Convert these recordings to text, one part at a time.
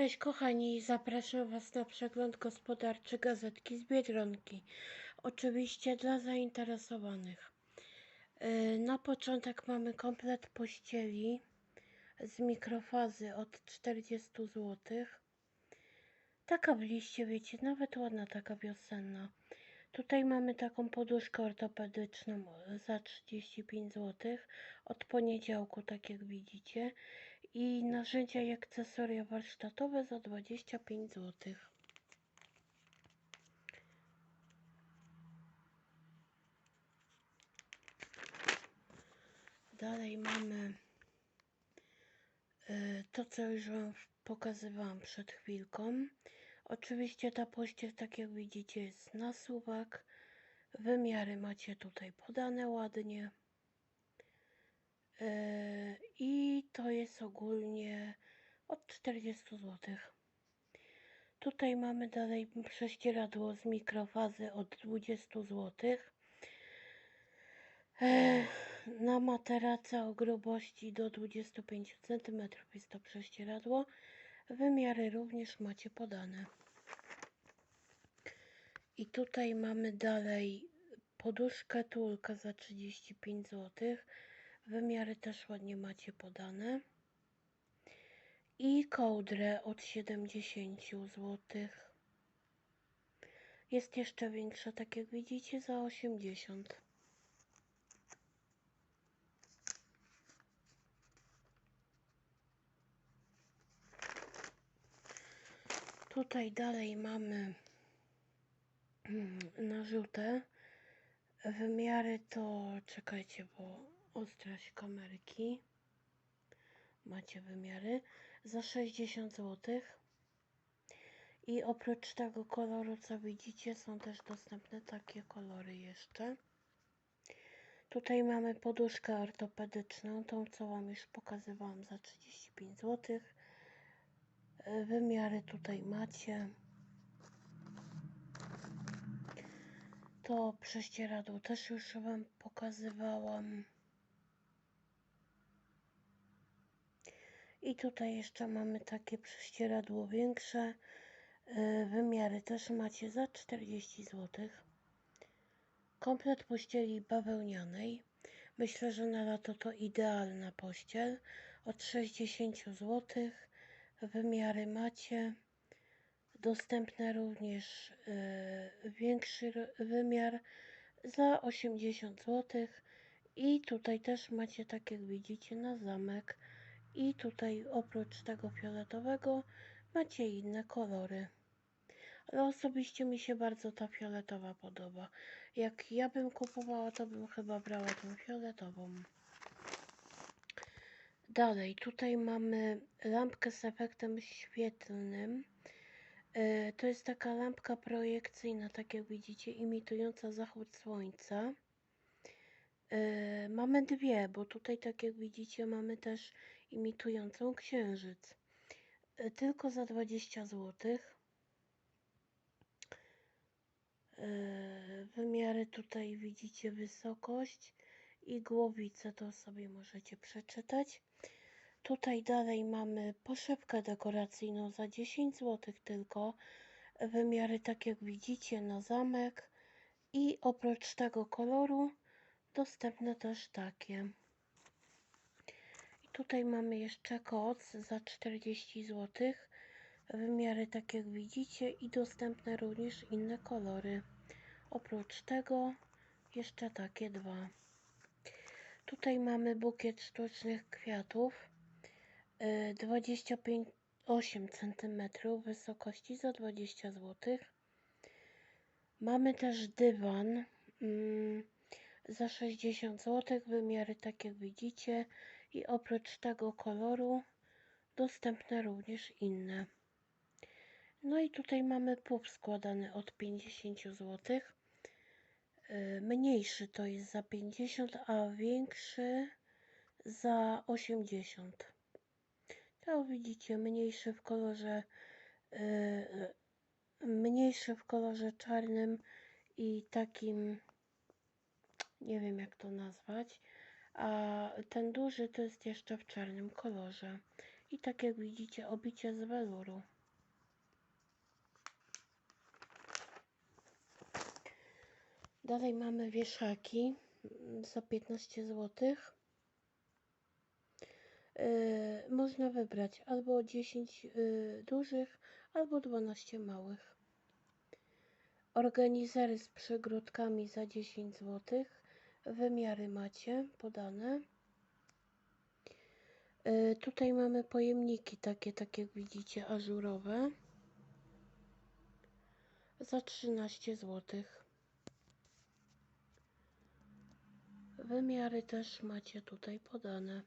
Cześć kochani, zapraszam Was na przegląd gospodarczy gazetki z Biedronki. Oczywiście dla zainteresowanych. Yy, Na początek mamy komplet pościeli z mikrofazy od 40 zł. Taka w liście, wiecie, nawet ładna taka wiosenna. Tutaj mamy taką poduszkę ortopedyczną za 35 zł. Od poniedziałku, tak jak widzicie. I narzędzia i akcesoria warsztatowe za 25 zł. Dalej mamy y, to, co już Wam pokazywałam przed chwilką. Oczywiście ta pościel, tak jak widzicie, jest na suwak. Wymiary macie tutaj podane ładnie. Yy, I to jest ogólnie od 40 zł. Tutaj mamy dalej prześcieradło z mikrofazy od 20 zł. Yy, Na materaca o grubości do 25 cm jest to prześcieradło. Wymiary również macie podane. I tutaj mamy dalej poduszkę tulka za 35 zł. Wymiary też ładnie macie podane. I kołdrę od 70 zł. Jest jeszcze większa, tak jak widzicie, za 80. Tutaj dalej mamy mm, narzutę. Wymiary to, czekajcie, bo ostrość kamerki. Macie wymiary za 60 zł. I oprócz tego koloru, co widzicie, są też dostępne takie kolory jeszcze. Tutaj mamy poduszkę ortopedyczną, tą co Wam już pokazywałam za 35 zł. Wymiary tutaj macie. To prześcieradło też już Wam pokazywałam. I tutaj jeszcze mamy takie prześcieradło większe. Yy, Wymiary też macie za 40 zł. Komplet pościeli bawełnianej. Myślę, że na lato to idealna pościel. Od 60 zł. Wymiary macie. Dostępne również yy, większy wymiar za 80 zł. I tutaj też macie, tak jak widzicie, na zamek. I tutaj oprócz tego fioletowego macie inne kolory. Ale osobiście mi się bardzo ta fioletowa podoba. Jak ja bym kupowała, to bym chyba brała tą fioletową. Dalej, tutaj mamy lampkę z efektem świetlnym. Yy, To jest taka lampka projekcyjna, tak jak widzicie, imitująca zachód słońca. Yy, Mamy dwie, bo tutaj, tak jak widzicie, mamy też imitującą księżyc. Yy, Tylko za 20 zł. Wymiary tutaj widzicie wysokość i głowicę, to sobie możecie przeczytać. Tutaj dalej mamy poszewkę dekoracyjną za 10 zł tylko. Wymiary tak jak widzicie na zamek. I oprócz tego koloru dostępne też takie. I tutaj mamy jeszcze koc za 40 zł. Wymiary tak jak widzicie i dostępne również inne kolory. Oprócz tego jeszcze takie dwa. Tutaj mamy bukiet sztucznych kwiatów. Y, 25 8 cm wysokości za 20 zł. Mamy też dywan mm, za 60 zł. Wymiary tak jak widzicie i oprócz tego koloru dostępne również inne. No i tutaj mamy pług składany od 50 zł. Y, Mniejszy to jest za 50, a większy za 80. To widzicie, mniejszy w kolorze y, mniejszy w kolorze czarnym i takim nie wiem jak to nazwać. A ten duży to jest jeszcze w czarnym kolorze. I tak jak widzicie, obicie z weluru. Dalej mamy wieszaki mm, za 15 zł. Yy, można wybrać albo 10 yy, dużych, albo 12 małych. Organizery z przygródkami za 10 zł. Wymiary macie podane. Yy, tutaj mamy pojemniki takie, tak jak widzicie, ażurowe. Za 13 zł. Wymiary też macie tutaj podane.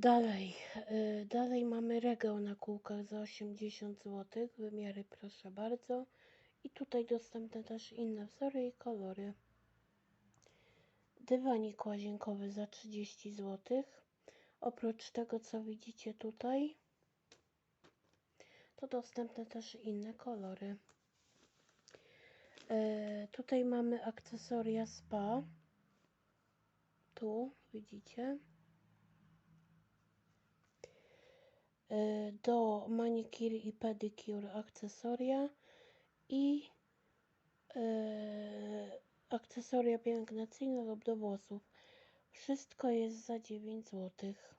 Dalej, yy, dalej mamy regał na kółkach za 80 zł. Wymiary proszę bardzo. I tutaj dostępne też inne wzory i kolory. Dywanik łazienkowy za 30 zł. Oprócz tego, co widzicie tutaj, to dostępne też inne kolory. E, tutaj mamy akcesoria spa. Tu widzicie. E, do manicure i pedicure akcesoria i e, akcesoria pielęgnacyjne lub do włosów. Wszystko jest za 9 złotych.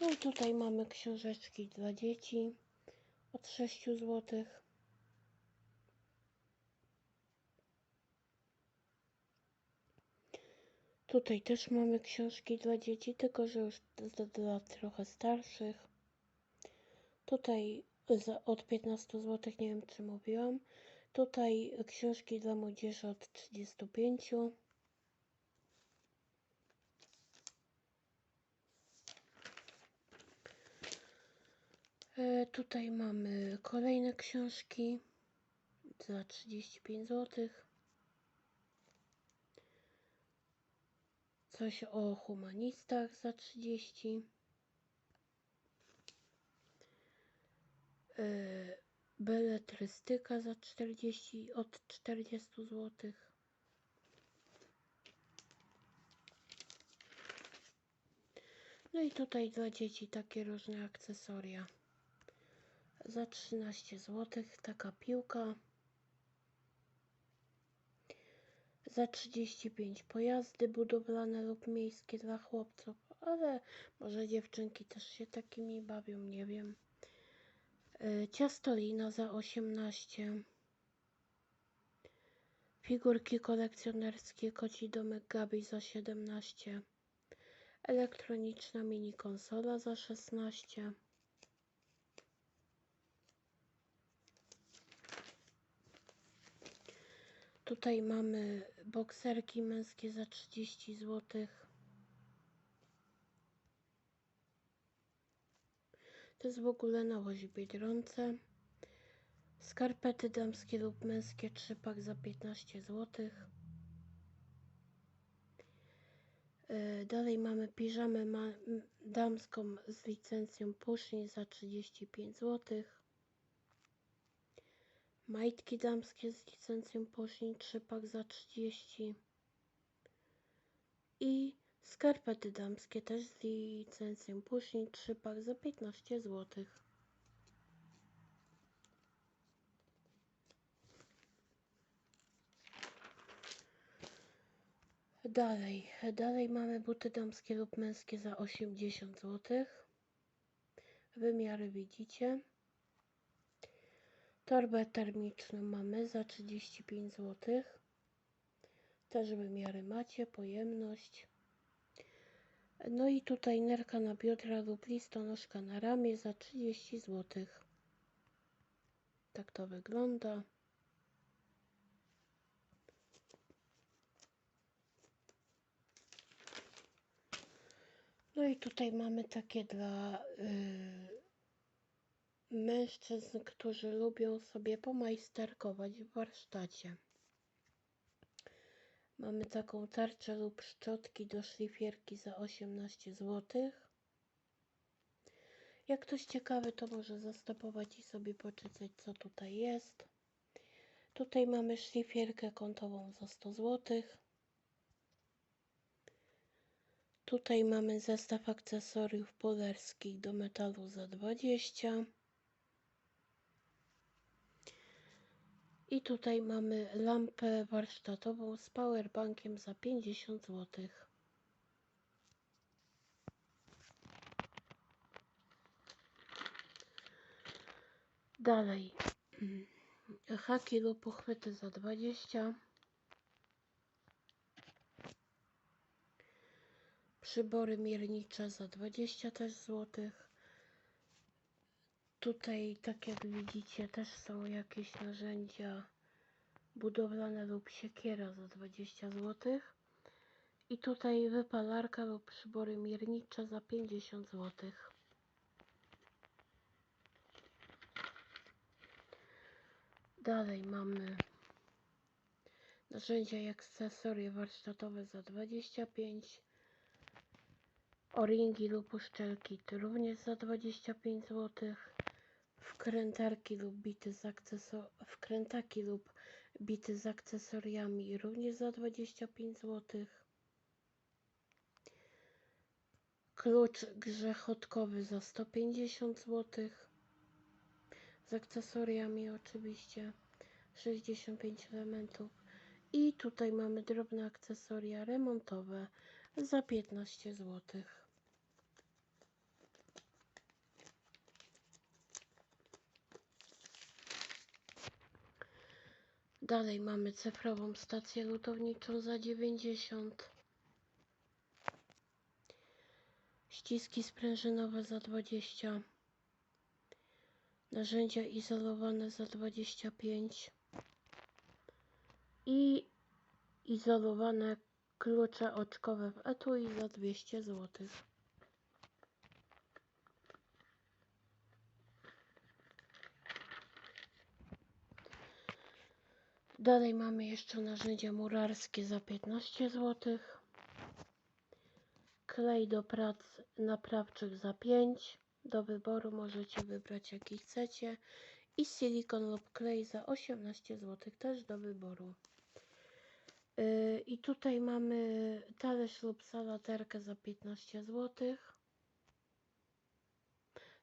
No i tutaj mamy książeczki dla dzieci od 6 zł. Tutaj też mamy książki dla dzieci, tylko że już dla, trochę starszych. Tutaj za, od 15 zł, nie wiem czy mówiłam. Tutaj książki dla młodzieży od 35 zł. E, tutaj mamy kolejne książki za 35 zł. Coś o humanistach za 30. E, beletrystyka za 40 od 40 zł. No i tutaj dla dzieci takie różne akcesoria za 13 zł taka piłka za 35 pojazdy budowlane lub miejskie dla chłopców ale może dziewczynki też się takimi bawią nie wiem. E, ciastolina za 18 figurki kolekcjonerskie koci domek Gabi za 17 elektroniczna mini konsola za 16 Tutaj mamy bokserki męskie za 30 zł. To jest w ogóle nowość w Biedronce. Skarpety damskie lub męskie 3 pak za 15 zł. E, dalej mamy piżamę damską z licencją Pushing za 35 zł. Majtki damskie z licencją Poszlin 3 pak za 30 i skarpety damskie też z licencją Pushing 3 pak za 15 zł. Dalej, dalej mamy buty damskie lub męskie za 80 zł. Wymiary widzicie. Torbę termiczną mamy za 35 zł. Też wymiary macie, pojemność. No i tutaj nerka na biodra lub listonoszka na ramię za 30 zł. Tak to wygląda. No i tutaj mamy takie dla yy, mężczyzn, którzy lubią sobie pomajsterkować w warsztacie. Mamy taką tarczę lub szczotki do szlifierki za 18 zł. Jak ktoś ciekawy, to może zastopować i sobie poczytać, co tutaj jest. Tutaj mamy szlifierkę kątową za 100 zł. Tutaj mamy zestaw akcesoriów polarskich do metalu za 20. I tutaj mamy lampę warsztatową z powerbankiem za 50 zł. Dalej. Haki lub uchwyty za 20. Przybory miernicze za 20 też złotych. Tutaj, tak jak widzicie, też są jakieś narzędzia budowlane lub siekiera za 20 zł. I tutaj wypalarka lub przybory miernicze za 50 zł. Dalej mamy narzędzia i akcesoria warsztatowe za 25 O-ringi lub uszczelki również za 25 zł. Wkrętarki lub bity z akceso- wkrętaki lub bity z akcesoriami również za 25 zł. Klucz grzechotkowy za 150 zł. Z akcesoriami oczywiście 65 elementów. I tutaj mamy drobne akcesoria remontowe za 15 zł. Dalej mamy cyfrową stację lutowniczą za 90. Ściski sprężynowe za 20. Narzędzia izolowane za 25. I izolowane klucze oczkowe w etui za 200 zł. Dalej mamy jeszcze narzędzia murarskie za 15 zł. Klej do prac naprawczych za 5. Do wyboru możecie wybrać jaki chcecie. I silikon lub klej za 18 zł też do wyboru. Yy, I tutaj mamy talerz lub salaterkę za 15 zł.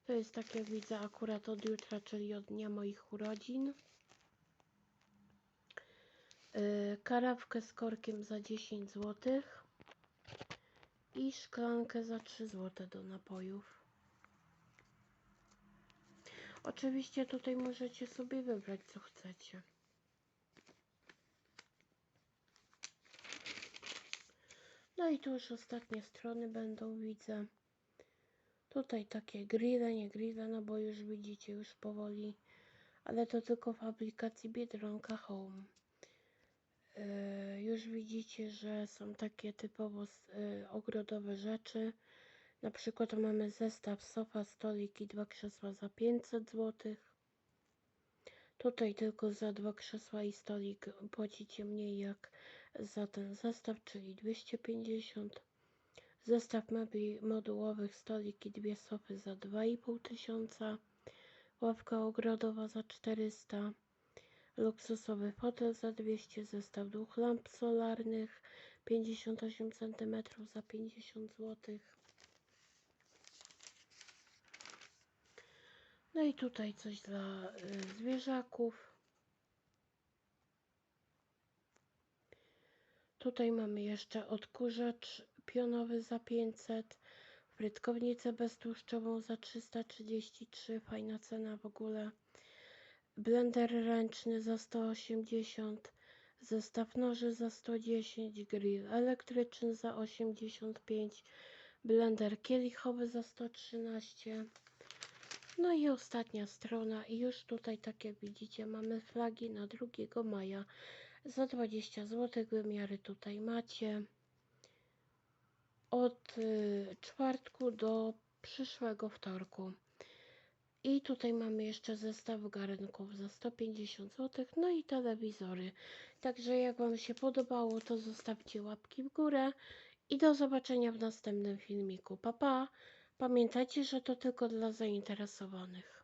To jest tak jak widzę akurat od jutra, czyli od dnia moich urodzin. Yy, Karawkę z korkiem za 10 zł. I szklankę za 3 zł do napojów. Oczywiście tutaj możecie sobie wybrać co chcecie. No i tu już ostatnie strony będą, widzę. Tutaj takie grille, nie grille, no bo już widzicie, już powoli. Ale to tylko w aplikacji Biedronka Home. Yy, już widzicie, że są takie typowo yy, ogrodowe rzeczy. Na przykład mamy zestaw sofa, stolik i dwa krzesła za 500 zł. Tutaj tylko za dwa krzesła i stolik płacicie mniej jak za ten zestaw, czyli 250. Zestaw mebli modułowych, stolik i dwie sofy za 2,5 tysiąca. Ławka ogrodowa za 400. Luksusowy fotel za 200. Zestaw dwóch lamp solarnych 58 cm za 50 zł. No i tutaj coś dla y, zwierzaków. Tutaj mamy jeszcze odkurzacz pionowy za 500, frytkownicę beztłuszczową za 333, fajna cena w ogóle. Blender ręczny za 180, zestaw noży za 110, grill elektryczny za 85, blender kielichowy za 113. No i ostatnia strona i już tutaj tak jak widzicie mamy flagi na 2 maja. Za 20 zł wymiary tutaj macie. Od y, czwartku do przyszłego wtorku i tutaj mamy jeszcze zestaw garnków za 150 zł no i telewizory. Także jak wam się podobało to zostawcie łapki w górę i do zobaczenia w następnym filmiku. Pa pa! Pamiętajcie, że to tylko dla zainteresowanych.